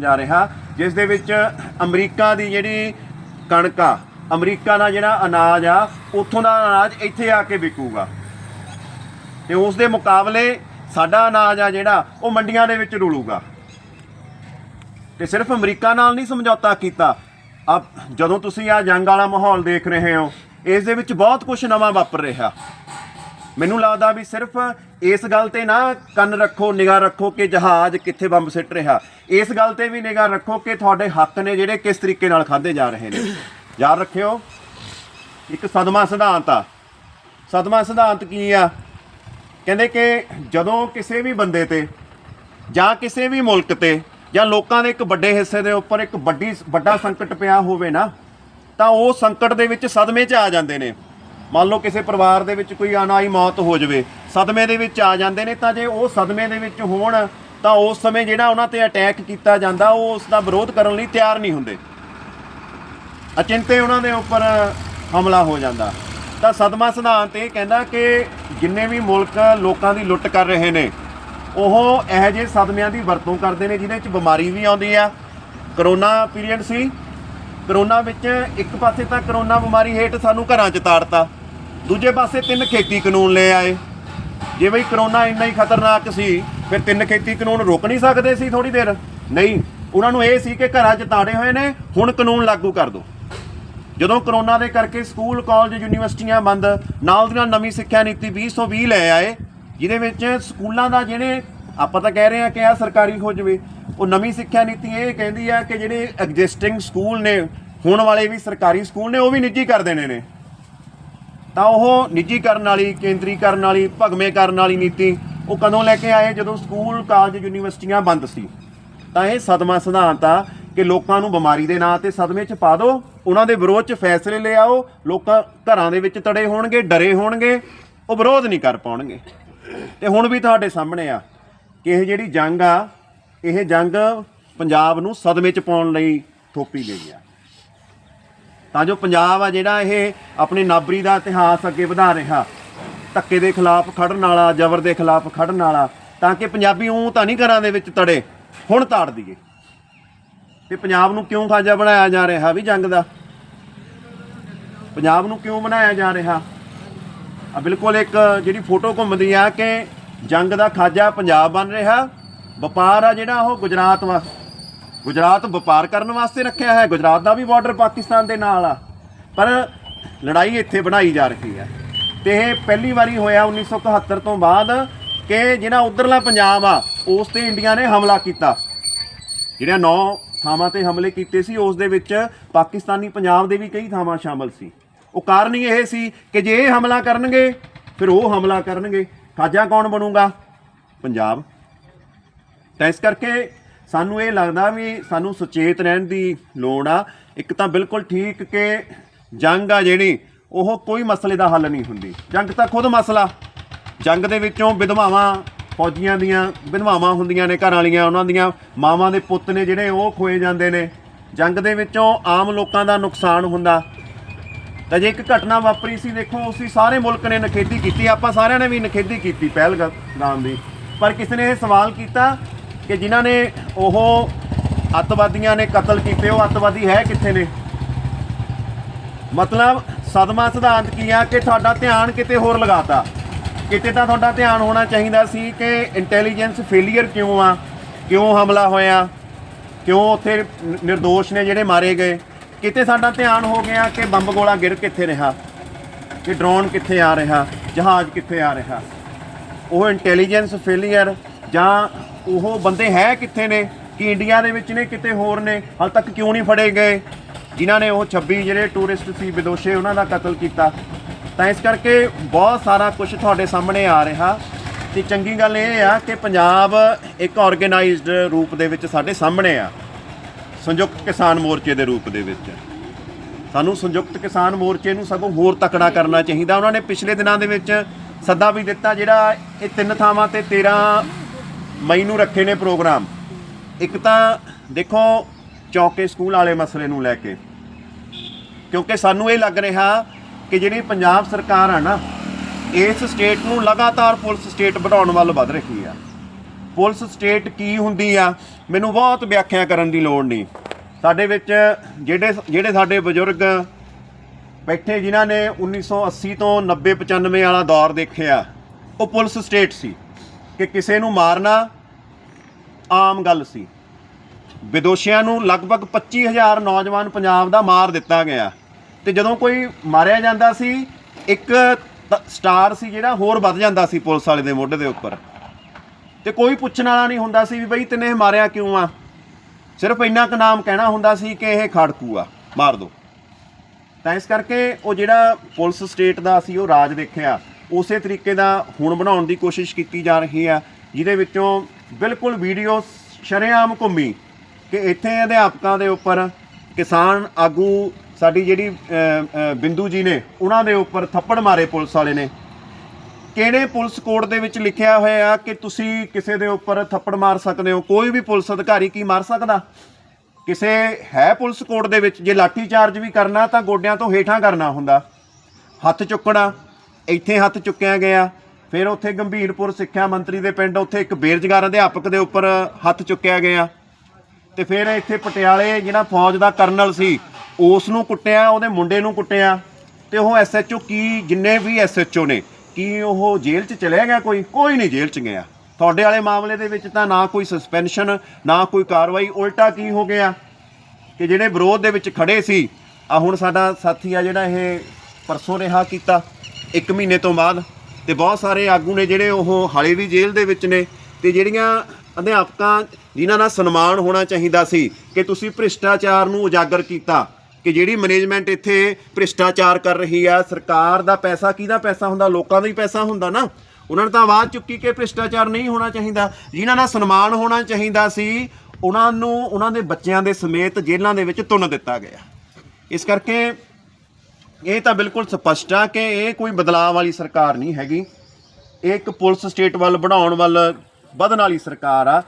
ਜਾ ਰਿਹਾ, ਜਿਸ ਦੇ ਵਿੱਚ ਅਮਰੀਕਾ ਦੀ ਜਿਹੜੀ ਕਣਕ ਆ, ਅਮਰੀਕਾ ਦਾ ਜਿਹੜਾ ਅਨਾਜ ਆ, ਉੱਥੋਂ ਦਾ ਅਨਾਜ ਇੱਥੇ ਆ ਕੇ ਵਿਕੂਗਾ। ਤੇ ਉਸ ਦੇ ਮੁਕਾਬਲੇ ਸਾਡਾ ਅਨਾਜ ਆ ਜਿਹੜਾ, ਉਹ ਮੰਡੀਆਂ ਦੇ ਵਿੱਚ ਰੁਲੂਗਾ। ਤੇ ਸਿਰਫ ਅਮਰੀਕਾ ਨਾਲ ਨਹੀਂ ਸਮਝੌਤਾ ਕੀਤਾ। ਆ ਜਦੋਂ ਤੁਸੀਂ ਆ ਜੰਗ ਵਾਲਾ ਮਾਹੌਲ ਦੇਖ ਰਹੇ ਹੋ, ਇਸ ਦੇ ਵਿੱਚ ਬਹੁਤ ਕੁਝ ਨਵਾਂ ਵਾਪਰ ਰਿਹਾ। ਮੈਨੂੰ ਲੱਗਦਾ ਵੀ ਸਿਰਫ ਇਸ ਗੱਲ ਤੇ ਨਾ ਕੰਨ ਰੱਖੋ, ਨਿਗਾਹ ਰੱਖੋ ਕਿ ਜਹਾਜ਼ ਕਿੱਥੇ ਬੰਬ ਸਿੱਟ ਰਿਹਾ। ਇਸ ਗੱਲ ਤੇ ਵੀ ਨਿਗਾਹ ਰੱਖੋ ਕਿ ਤੁਹਾਡੇ ਹੱਕ ਨੇ ਜਿਹੜੇ ਕਿਸ ਤਰੀਕੇ ਨਾਲ ਖਾਦੇ ਜਾ ਰਹੇ ਨੇ। ਯਾਦ ਰੱਖਿਓ, ਇੱਕ ਸਦਮਾ ਸਿਧਾਂਤ ਆ। ਸਦਮਾ ਸਿਧਾਂਤ ਕੀ ਆ? ਕਹਿੰਦੇ ਕਿ ਜਦੋਂ ਕਿਸੇ ਵੀ ਬੰਦੇ ਤੇ ਜਾਂ ਕਿਸੇ ਵੀ ਮੁਲਕ ਤੇ ਜਾਂ ਲੋਕਾਂ ਦੇ ਇੱਕ ਵੱਡੇ ਹਿੱਸੇ ਦੇ ਉੱਪਰ ਇੱਕ ਵੱਡੀ, ਵੱਡਾ ਸੰਕਟ ਪਿਆ ਹੋਵੇ ਨਾ, ਤਾਂ ਉਹ ਸੰਕਟ ਦੇ ਵਿੱਚ ਸਦਮੇ 'ਚ ਆ ਜਾਂਦੇ ਨੇ। ਮੰਨ ਲਓ ਕਿਸੇ ਪਰਿਵਾਰ ਦੇ ਵਿੱਚ ਕੋਈ ਅਨਾਈ ਮੌਤ ਹੋ ਜਾਵੇ, ਸਦਮੇ ਦੇ ਵਿੱਚ ਆ ਜਾਂਦੇ ਨੇ, ਤਾਂ ਜੇ ਉਹ ਸਦਮੇ ਦੇ ਵਿੱਚ ਹੋਣ, ਤਾਂ ਉਸ ਸਮੇਂ ਜਿਹੜਾ ਉਹਨਾਂ ਤੇ ਅਟੈਕ ਕੀਤਾ ਜਾਂਦਾ, ਉਹ ਉਸ ਦਾ ਵਿਰੋਧ ਕਰਨ ਲਈ ਤਿਆਰ ਨਹੀਂ ਹੁੰਦੇ। ਅਚਿੰਤੇ ਉਹਨਾਂ ਦੇ ਉੱਪਰ ਹਮਲਾ ਹੋ ਜਾਂਦਾ। ਤਾਂ ਸਦਮਾ ਸਿਧਾਂਤ ਇਹ ਕਹਿੰਦਾ ਕਿ ਜਿੰਨੇ ਵੀ ਮੁਲਕ ਲੋਕਾਂ ਦੀ ਲੁੱਟ ਕਰ ਰਹੇ ਨੇ, ਉਹ ਇਹੋ ਜਿਹੇ ਸਦਮਿਆਂ ਦੀ ਵਰਤੋਂ ਕਰਦੇ ਨੇ, ਜਿਹਦੇ ਵਿੱਚ ਬਿਮਾਰੀ ਵੀ ਆਉਂਦੀ ਆ। ਕਰੋਨਾ ਪੀਰੀਅਡ ਸੀ। ਕਰੋਨਾ ਵਿੱਚ ਇੱਕ ਪਾਸੇ ਤਾਂ ਕਰੋਨਾ ਬਿਮਾਰੀ ਹੇਠ ਸਾਨੂੰ ਘਰਾਂ 'ਚ ਤਾੜਤਾ। ਦੂਜੇ ਪਾਸੇ ਤਿੰਨ ਖੇਤੀ ਕਾਨੂੰਨ ਲੈ ਆਏ। ਜੇ ਬਈ ਕਰੋਨਾ ਇੰਨਾ ਹੀ ਖਤਰਨਾਕ ਸੀ, ਫਿਰ ਤਿੰਨ ਖੇਤੀ ਕਾਨੂੰਨ ਰੋਕ ਨਹੀਂ ਸਕਦੇ ਸੀ ਥੋੜੀ ਦੇਰ। ਨਹੀਂ, ਉਹਨਾਂ ਨੂੰ ਇਹ ਸੀ ਕਿ ਘਰਾਂ 'ਚ ਤਾੜੇ ਹੋਏ ਨੇ, ਹੁਣ ਕਾਨੂੰਨ ਲਾਗੂ ਕਰ ਦਿਓ ਜਦੋਂ ਕਰੋਨਾ ਦੇ ਕਰਕੇ ਸਕੂਲ, ਕਾਲਜ, ਯੂਨੀਵਰਸਿਟੀਆਂ ਬੰਦ, ਨਾਲ ਦੀ ਨਾਲ ਨਵੀਂ ਸਿੱਖਿਆ ਨੀਤੀ 2020 ਲੈ ਆਏ, ਜਿਹਦੇ ਵਿੱਚ ਸਕੂਲਾਂ ਦਾ ਜਿਹੜੇ ਆਪਾਂ ਤਾਂ ਕਹਿ ਰਹੇ ਆ ਕਿ ਆ ਸਰਕਾਰੀ ਹੋ ਜਾਵੇ ਉਹ ਨਵੀਂ ਸਿੱਖਿਆ ਨੀਤੀ ਇਹ ਕਹਿੰਦੀ ਆ ਕਿ ਜਿਹੜੇ ਐਗਜ਼ਿਸਟਿੰਗ ਸਕੂਲ ਨੇ, ਹੋਣ ਵਾਲੇ ਵੀ ਸਰਕਾਰੀ ਸਕੂਲ ਨੇ, ਉਹ ਵੀ ਨਿੱਜੀ ਕਰ ਦੇਣੇ ਨੇ। ਤਾਂ ਉਹ ਨਿੱਜੀਕਰਨ ਵਾਲੀ, ਕੇਂਦਰੀਕਰਨ ਵਾਲੀ ਭਗਮੇ ਕਰਨ ਵਾਲੀ ਨੀਤੀ ਉਹ ਕਦੋਂ ਲੈ ਕੇ ਆਏ? ਜਦੋਂ ਸਕੂਲ, ਕਾਲਜ, ਯੂਨੀਵਰਸਿਟੀਆਂ ਬੰਦ ਸੀ। ਤਾਂ ਇਹ ਸਦਮਾ ਸਿਧਾਂਤ ਆ ਕਿ ਲੋਕਾਂ ਨੂੰ ਬਿਮਾਰੀ ਦੇ ਨਾਂ ਤੇ ਸਦਮੇ 'ਚ ਪਾ ਦਿਓ ਉਹਨਾਂ ਦੇ ਵਿਰੋਧ 'ਚ ਫੈਸਲੇ ਲੈ ਆਓ, ਲੋਕਾਂ ਘਰਾਂ ਦੇ ਵਿੱਚ ਤੜੇ ਹੋਣਗੇ, ਡਰੇ ਹੋਣਗੇ, ਉਹ ਵਿਰੋਧ ਨਹੀਂ ਕਰ ਪਾਉਣਗੇ। ਤੇ ਹੁਣ ਵੀ ਤੁਹਾਡੇ ਸਾਹਮਣੇ ਆ ਕਿ ਇਹ ਜਿਹੜੀ ਜੰਗ ਆ, ਇਹ ਜੰਗ ਪੰਜਾਬ ਨੂੰ ਸਦਮੇ 'ਚ ਪਾਉਣ ਲਈ ਥੋਪੀ ਗਈ ਆ। ਤਾਂ ਜੋ ਪੰਜਾਬ ਆ ਜਿਹੜਾ ਇਹ ਆਪਣੇ ਨਾਬਰੀ ਦਾ ਇਤਿਹਾਸ ਅੱਗੇ ਵਧਾ ਰਿਹਾ। ਧੱਕੇ ਦੇ ਖਿਲਾਫ ਖੜਨ ਵਾਲਾ, ਜ਼ਬਰ ਦੇ ਖਿਲਾਫ ਖੜਨ ਵਾਲਾ, ਤਾਂ ਕਿ ਪੰਜਾਬੀ ਉਹ ਤਾਂ ਨਹੀਂ ਘਰਾਂ ਦੇ ਵਿੱਚ ਤੜੇ, ਹੁਣ ਤਾੜ ਦਈਏ। ਤੇ ਪੰਜਾਬ ਨੂੰ ਕਿਉਂ ਖਾਜਾ ਬਣਾਇਆ ਜਾ ਰਿਹਾ ਵੀ ਜੰਗ ਦਾ? ਪੰਜਾਬ ਨੂੰ ਕਿਉਂ ਬਣਾਇਆ ਜਾ ਰਿਹਾ? ਆ ਬਿਲਕੁਲ ਇੱਕ ਜਿਹੜੀ ਫੋਟੋ ਘੁੰਮਦੀ ਆ ਕਿ ਜੰਗ ਦਾ ਖਾਜਾ ਪੰਜਾਬ ਬਣ ਰਿਹਾ। ਵਪਾਰ ਆ ਜਿਹੜਾ ਉਹ ਗੁਜਰਾਤ ਵਾ ਗੁਜਰਾਤ ਵਪਾਰ ਕਰਨ ਵਾਸਤੇ ਰੱਖਿਆ ਹੈ। ਗੁਜਰਾਤ ਦਾ ਵੀ ਬਾਰਡਰ ਪਾਕਿਸਤਾਨ ਦੇ ਨਾਲ ਆ। ਪਰ ਲੜਾਈ ਇੱਥੇ ਬਣਾਈ ਜਾ ਰਹੀ ਹੈ। ਤੇ ਇਹ ਪਹਿਲੀ ਵਾਰੀ ਹੋਇਆ 1971 ਤੋਂ ਬਾਅਦ ਕਿ ਜਿਹੜਾ ਉਧਰਲਾ ਪੰਜਾਬ ਆ, ਉਸ ਤੇ ਇੰਡੀਆ ਨੇ ਹਮਲਾ ਕੀਤਾ। ਜਿਹੜੀਆਂ ਨੌ ਥਾਵਾਂ ਤੇ ਹਮਲੇ ਕੀਤੇ ਸੀ, ਉਸ ਦੇ ਵਿੱਚ ਪਾਕਿਸਤਾਨੀ ਪੰਜਾਬ ਦੇ ਵੀ ਕਈ ਥਾਵਾਂ ਸ਼ਾਮਲ ਸੀ। ਉਹ ਕਾਰਨ ਹੀ ਇਹ ਸੀ ਕਿ ਜੇ ਇਹ ਹਮਲਾ ਕਰਨਗੇ, ਫਿਰ ਉਹ ਹਮਲਾ ਕਰਨਗੇ। ਖਾਜਾ ਕੌਣ ਬਣੂਗਾ? ਪੰਜਾਬ। ਤਾਂ ਇਸ ਕਰਕੇ ਸਾਨੂੰ ਇਹ ਲੱਗਦਾ ਵੀ ਸਾਨੂੰ ਸੁਚੇਤ ਰਹਿਣ ਦੀ ਲੋੜ ਆ। ਇੱਕ ਤਾਂ ਬਿਲਕੁਲ ਠੀਕ ਕਿ ਜੰਗ ਆ ਜਿਹੜੀ, ਉਹ ਕੋਈ ਮਸਲੇ ਦਾ ਹੱਲ ਨਹੀਂ ਹੁੰਦੀ। ਜੰਗ ਤਾਂ ਖੁਦ ਮਸਲਾ। ਜੰਗ ਦੇ ਵਿੱਚੋਂ ਵਿਧਵਾਵਾਂ, ਫੌਜੀਆਂ ਦੀਆਂ ਵਿਧਵਾਵਾਂ ਹੁੰਦੀਆਂ ਨੇ, ਘਰ ਵਾਲੀਆਂ, ਉਹਨਾਂ ਦੀਆਂ ਮਾਵਾਂ ਦੇ ਪੁੱਤ ਨੇ ਜਿਹੜੇ, ਉਹ ਖੋਏ ਜਾਂਦੇ ਨੇ। ਜੰਗ ਦੇ ਵਿੱਚੋਂ ਆਮ ਲੋਕਾਂ ਦਾ ਨੁਕਸਾਨ ਹੁੰਦਾ। ਤਾਂ ਜੇ ਇੱਕ ਘਟਨਾ ਵਾਪਰੀ ਸੀ, ਦੇਖੋ ਉਸ ਸਾਰੇ ਮੁਲਕ ਨੇ ਨਖੇਦੀ ਕੀਤੀ, ਆਪਾਂ ਸਾਰਿਆਂ ਨੇ ਵੀ ਨਖੇਦੀ ਕੀਤੀ ਪਹਿਲਗਾਮ ਦੀ। ਪਰ ਕਿਸੇ ਨੇ ਇਹ ਸਵਾਲ ਕੀਤਾ ਕਿ ਜਿਨ੍ਹਾਂ ਨੇ ਉਹ ਅੱਤਵਾਦੀਆਂ ਨੇ ਕਤਲ ਕੀਤੇ, ਉਹ ਅੱਤਵਾਦੀ ਹੈ ਕਿੱਥੇ ਨੇ? ਮਤਲਬ ਸਦਮਾ ਸਿਧਾਂਤ ਕੀ ਆ ਕਿ ਤੁਹਾਡਾ ਧਿਆਨ ਕਿਤੇ ਹੋਰ ਲਗਾਤਾ? ਕਿਤੇ ਤਾਂ ਤੁਹਾਡਾ ਧਿਆਨ ਹੋਣਾ ਚਾਹੀਦਾ ਸੀ ਕਿ ਇੰਟੈਲੀਜੈਂਸ ਫੇਲਿਅਰ ਕਿਉਂ ਆ? ਕਿਉਂ ਹਮਲਾ ਹੋਇਆ? ਕਿਉਂ ਉੱਥੇ ਨ- ਨਿਰਦੋਸ਼ ਨੇ ਜਿਹੜੇ ਮਾਰੇ ਗਏ? ਕਿਤੇ ਸਾਡਾ ਧਿਆਨ ਹੋ ਗਿਆ ਕਿ ਬੰਬ ਗੋਲਾ ਗਿਰ ਕਿੱਥੇ ਰਿਹਾ? ਕਿ ਡਰੋਨ ਕਿੱਥੇ ਆ ਰਿਹਾ? ਜਹਾਜ਼ ਕਿੱਥੇ ਆ ਰਿਹਾ? ਉਹ ਇੰਟੈਲੀਜੈਂਸ ਫੇਲਿਅਰ ਜਾਂ ਉਹ ਬੰਦੇ ਹੈ ਕਿੱਥੇ ਨੇ? ਕਿ ਇੰਡੀਆ ਦੇ ਵਿੱਚ ਨੇ, ਕਿਤੇ ਹੋਰ ਨੇ? ਹਾਲ ਤੱਕ ਕਿਉਂ ਨਹੀਂ ਫੜੇ ਗਏ? ਜਿਨ੍ਹਾਂ ਨੇ ਉਹ 26 ਜਿਹੜੇ ਟੂਰਿਸਟ ਸੀ, ਵਿਦੋਸ਼ੇ, ਉਹਨਾਂ ਦਾ ਕਤਲ ਕੀਤਾ। ਤਾਂ ਇਸ ਕਰਕੇ ਬਹੁਤ ਸਾਰਾ ਕੁਝ ਤੁਹਾਡੇ ਸਾਹਮਣੇ ਆ ਰਿਹਾ। ਤੇ ਚੰਗੀ ਗੱਲ ਇਹ ਆ ਕਿ ਪੰਜਾਬ ਇੱਕ ਆਰਗੇਨਾਈਜ਼ਡ ਰੂਪ ਦੇ ਵਿੱਚ ਸਾਡੇ ਸਾਹਮਣੇ ਆ। ਸੰਯੁਕਤ ਕਿਸਾਨ ਮੋਰਚੇ ਦੇ ਰੂਪ ਦੇ ਵਿੱਚ। ਸਾਨੂੰ ਸੰਯੁਕਤ ਕਿਸਾਨ ਮੋਰਚੇ ਨੂੰ ਸਗੋਂ ਹੋਰ ਤਕੜਾ ਕਰਨਾ ਚਾਹੀਦਾ। ਉਹਨਾਂ ਨੇ ਪਿਛਲੇ ਦਿਨਾਂ ਦੇ ਵਿੱਚ ਸੱਦਾ ਵੀ ਦਿੱਤਾ ਜਿਹੜਾ ਇਹ ਤਿੰਨ ਥਾਵਾਂ ਤੇ 13 ਮਈ ਨੂੰ ਰੱਖੇ ਨੇ ਪ੍ਰੋਗਰਾਮ। ਇੱਕ ਤਾਂ ਦੇਖੋ, ਚੌਕੇ ਸਕੂਲ ਵਾਲੇ ਮਸਲੇ ਨੂੰ ਲੈ ਕੇ। ਕਿਉਂਕਿ ਸਾਨੂੰ ਇਹ ਲੱਗ ਰਿਹਾ ਕਿ ਜਿਹੜੀ ਪੰਜਾਬ ਸਰਕਾਰ ਆ ਨਾ, ਇਸ ਸਟੇਟ ਨੂੰ ਲਗਾਤਾਰ ਪੁਲਿਸ ਸਟੇਟ ਬਣਾਉਣ ਵੱਲ ਵੱਧ ਰਹੀ ਆ। ਪੁਲਿਸ ਸਟੇਟ ਕੀ ਹੁੰਦੀ ਆ, ਮੈਨੂੰ ਬਹੁਤ ਵਿਆਖਿਆ ਕਰਨ ਦੀ ਲੋੜ ਨਹੀਂ। ਸਾਡੇ ਵਿੱਚ ਜਿਹੜੇ ਜਿਹੜੇ ਸਾਡੇ ਬਜ਼ੁਰਗ ਬੈਠੇ ਜਿਨ੍ਹਾਂ ਨੇ 1980 ਤੋਂ 90 95 ਵਾਲਾ ਦੌਰ ਦੇਖਿਆ, ਉਹ ਪੁਲਿਸ ਸਟੇਟ ਸੀ। ਕਿ ਕਿਸੇ ਨੂੰ ਮਾਰਨਾ ਆਮ ਗੱਲ ਸੀ। ਵਿਦੋਸ਼ੀਆਂ ਨੂੰ ਲਗਭਗ 25000 ਨੌਜਵਾਨ ਪੰਜਾਬ ਦਾ ਮਾਰ ਦਿੱਤਾ ਗਿਆ। ਤੇ ਜਦੋਂ ਕੋਈ ਮਾਰਿਆ ਜਾਂਦਾ ਸੀ, ਇੱਕ ਸਟਾਰ ਸੀ ਜਿਹੜਾ, ਹੋਰ ਵੱਧ ਜਾਂਦਾ ਸੀ ਪੁਲਿਸ ਵਾਲੇ ਦੇ ਮੋਢੇ ਦੇ ਉੱਪਰ। ਤੇ ਕੋਈ ਪੁੱਛਣ ਵਾਲਾ ਨਹੀਂ ਹੁੰਦਾ ਸੀ ਵੀ ਬਈ ਤੈਨੇ ਇਹ ਮਾਰਿਆ ਕਿਉਂ ਆ? ਸਿਰਫ ਇੰਨਾ ਕੁ ਨਾਮ ਕਹਿਣਾ ਹੁੰਦਾ ਸੀ ਕਿ ਇਹ ਖਾੜਕੂ ਆ, ਮਾਰ ਦੋ। ਤਾਂ ਇਸ ਕਰਕੇ ਉਹ ਜਿਹੜਾ ਪੁਲਿਸ ਸਟੇਟ ਦਾ ਅਸੀਂ ਉਹ ਰਾਜ ਦੇਖਿਆ। ਉਸੇ ਤਰੀਕੇ ਦਾ ਹੁਣ ਬਣਾਉਣ ਦੀ ਕੋਸ਼ਿਸ਼ ਕੀਤੀ ਜਾ ਰਹੀ ਆ ਜਿਹਦੇ ਵਿੱਚੋਂ ਬਿਲਕੁਲ ਵੀਡੀਓ ਸ਼ਰੇਆਮ ਘੁੰਮੀ ਕਿ ਇੱਥੇ ਅਧਿਆਪਕਾਂ ਦੇ ਉੱਪਰ ਕਿਸਾਨ ਆਗੂ, ਸਾਡੀ ਜਿਹੜੀ ਬਿੰਦੂ ਜੀ ਨੇ, ਉਹਨਾਂ ਦੇ ਉੱਪਰ ਥੱਪੜ ਮਾਰੇ ਪੁਲਿਸ ਵਾਲੇ ਨੇ। ਕਿਹੜੇ ਪੁਲਿਸ ਕੋਡ ਦੇ ਵਿੱਚ ਲਿਖਿਆ ਹੋਇਆ ਆ ਕਿ ਤੁਸੀਂ ਕਿਸੇ ਦੇ ਉੱਪਰ ਥੱਪੜ ਮਾਰ ਸਕਦੇ ਹੋ? ਕੋਈ ਵੀ ਪੁਲਿਸ ਅਧਿਕਾਰੀ ਕੀ ਮਾਰ ਸਕਦਾ? ਕਿਸੇ ਹੈ ਪੁਲਿਸ ਕੋਡ ਦੇ ਵਿੱਚ ਜੇ ਲਾਠੀ ਚਾਰਜ ਵੀ ਕਰਨਾ ਤਾਂ ਗੋਡਿਆਂ ਤੋਂ ਹੇਠਾਂ ਕਰਨਾ ਹੁੰਦਾ। ਹੱਥ ਚੁੱਕਣਾ ਇੱਥੇ ਹੱਥ ਚੁੱਕਿਆ ਗਿਆ। ਫਿਰ ਉੱਥੇ ਗੰਭੀਰਪੁਰ ਸਿੱਖਿਆ ਮੰਤਰੀ ਦੇ ਪਿੰਡ, ਉੱਥੇ ਇੱਕ ਬੇਰੁਜ਼ਗਾਰ ਅਧਿਆਪਕ ਦੇ ਉੱਪਰ ਹੱਥ ਚੁੱਕਿਆ ਗਿਆ। ਤੇ ਫਿਰ ਇੱਥੇ ਪਟਿਆਲੇ ਜਿਹੜਾ ਫੌਜ ਦਾ ਕਰਨਲ ਸੀ ਉਸ ਨੂੰ ਕੁੱਟਿਆ, ਉਹਦੇ ਮੁੰਡੇ ਨੂੰ ਕੁੱਟਿਆ। ਤੇ ਉਹ ਐਸਐਚਓ ਕੀ, ਜਿੰਨੇ ਵੀ ਐਸਐਚਓ ਨੇ, ਕੀ ਉਹ ਜੇਲ੍ਹ 'ਚ ਚਲਿਆ ਗਿਆ ਕੋਈ? ਕੋਈ ਨਹੀਂ ਜੇਲ੍ਹ 'ਚ ਗਿਆ। ਤੁਹਾਡੇ ਵਾਲੇ ਮਾਮਲੇ ਦੇ ਵਿੱਚ ਤਾਂ ਨਾ ਕੋਈ ਸਸਪੈਂਸ਼ਨ ਨਾ ਕੋਈ ਕਾਰਵਾਈ, ਉਲਟਾ ਕੀ ਹੋ ਗਿਆ? ਕਿ ਜਿਹੜੇ ਵਿਰੋਧ ਦੇ ਵਿੱਚ ਖੜੇ ਸੀ ਆ ਹੁਣ ਸਾਡਾ ਸਾਥੀ ਆ ਜਿਹੜਾ ਇਹ ਪਰਸੋਂ ਰਿਹਾ ਕੀਤਾ। 1 ਮਹੀਨੇ ਤੋਂ ਬਾਅਦ ਤੇ ਬਹੁਤ ਸਾਰੇ ਆਗੂ ਨੇ ਜਿਹੜੇ ਉਹ ਹਾਲੇ ਵੀ ਜੇਲ੍ਹ ਦੇ ਵਿੱਚ ਨੇ ਤੇ ਜਿਹੜੀਆਂ ਅਧਿਆਪਕਾਂ ਜਿਨ੍ਹਾਂ ਦਾ ਸਨਮਾਨ ਹੋਣਾ ਚਾਹੀਦਾ ਸੀ ਕਿ ਤੁਸੀਂ ਭ੍ਰਿਸ਼ਟਾਚਾਰ ਨੂੰ ਉਜਾਗਰ ਕੀਤਾ, ਕਿ ਜਿਹੜੀ ਮੈਨੇਜਮੈਂਟ ਇੱਥੇ ਭ੍ਰਿਸ਼ਟਾਚਾਰ ਕਰ ਰਹੀ ਆ, ਸਰਕਾਰ ਦਾ ਪੈਸਾ ਕਿਹਦਾ ਪੈਸਾ ਹੁੰਦਾ, ਲੋਕਾਂ ਦਾ ਹੀ ਪੈਸਾ ਹੁੰਦਾ ਨਾ। ਉਹਨਾਂ ਨੇ ਤਾਂ ਆਵਾਜ਼ ਚੁੱਕੀ ਕਿ ਭ੍ਰਿਸ਼ਟਾਚਾਰ ਨਹੀਂ ਹੋਣਾ ਚਾਹੀਦਾ। ਜਿਨ੍ਹਾਂ ਦਾ ਸਨਮਾਨ ਹੋਣਾ ਚਾਹੀਦਾ ਸੀ, ਉਹਨਾਂ ਨੂੰ, ਉਹਨਾਂ ਦੇ ਬੱਚਿਆਂ ਦੇ ਸਮੇਤ ਜੇਲ੍ਹਾਂ ਦੇ ਵਿੱਚ ਤੁੰਨ ਦਿੱਤਾ ਗਿਆ। ਇਸ ਕਰਕੇ ਇਹ ਤਾਂ ਬਿਲਕੁਲ ਸਪਸ਼ਟ ਆ ਕਿ ਇਹ ਕੋਈ ਬਦਲਾਅ ਵਾਲੀ ਸਰਕਾਰ ਨਹੀਂ ਹੈਗੀ। ਇਹ ਇੱਕ ਪੁਲਿਸ ਸਟੇਟ ਵੱਲ, ਬਣਾਉਣ ਵੱਲ ਵਧਣ ਵਾਲੀ ਸਰਕਾਰ ਆ।